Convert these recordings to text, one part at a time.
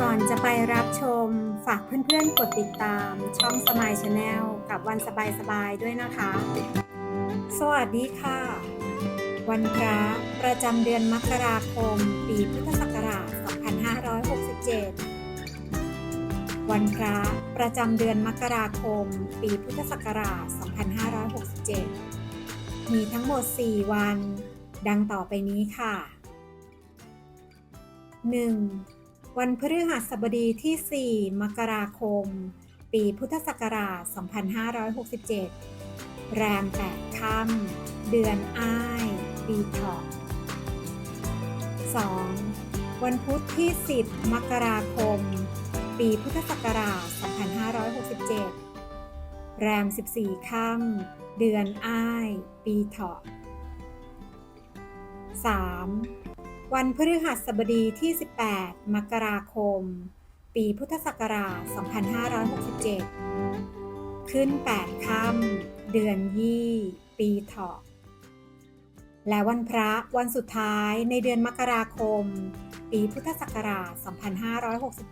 ก่อนจะไปรับชมฝากเพื่อนๆกดติดตามช่องสมายชาแนลกับวันสบายๆด้วยนะคะ สวัสดีค่ะ วันพระประจำเดือนมกราคม ปีพุทธศักราช 2567 วันพระประจำเดือนมกราคม ปีพุทธศักราช 2567 มีทั้งหมด 4 วัน ดังต่อไปนี้ค่ะ 1. วันพฤหัสบดีที่ 4 มกราคม ปีพุทธศักราช 2567 แรม8ค่ำเดือนอ้ายปีเถาะ 2. วันพุธที่ 10 มกราคม ปีพุทธศักราช 2567 แรม 14 ค่ำเดือนอ้าย ปีเถาะ 3. วันพฤหัสบดีที่ 18 มกราคม ปีพุทธศักราช 2567 ขึ้น 8 ค่ำเดือนยี่ ปีเถาะ และวันพระวันสุดท้ายในเดือนมกราคม ปีพุทธศักราช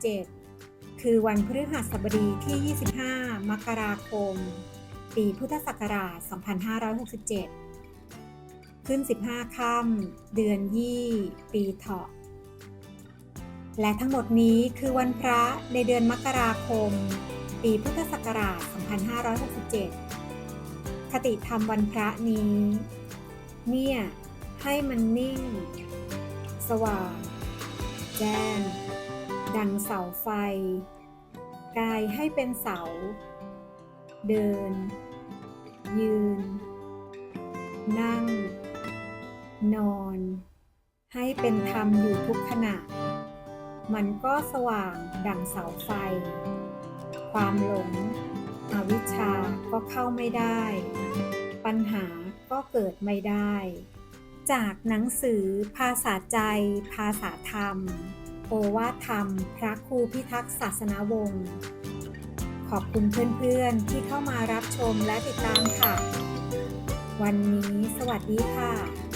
2567 คือวันพฤหัสบดีที่ 25 มกราคม ปีพุทธศักราช 2567 ขึ้น 15ค่ำเดือนยี่ปีเถาะ และทั้งหมดนี้คือวันพระในเดือนมกราคม ปีพุทธศักราช 2567 คติธรรมวันพระนี้ เนี่ย ให้มันนิ่ง สว่าง แจ้ง ดังเสาไฟ กายให้เป็นเสา เดิน ยืน นั่ง นอน ให้เป็นธรรมอยู่ทุกขณะ มันก็สว่างดังเสาไฟ ความหลง อวิชชาก็เข้าไม่ได้ ปัญหาก็เกิดไม่ได้ จากหนังสือภาษาใจ ภาษาธรรม โอวาทธรรม พระครูพิทักษ์ศาสนาวงศ์ขอบคุณเพื่อนๆ ที่เข้ามารับชมและติดตามค่ะ วันนี้สวัสดีค่ะ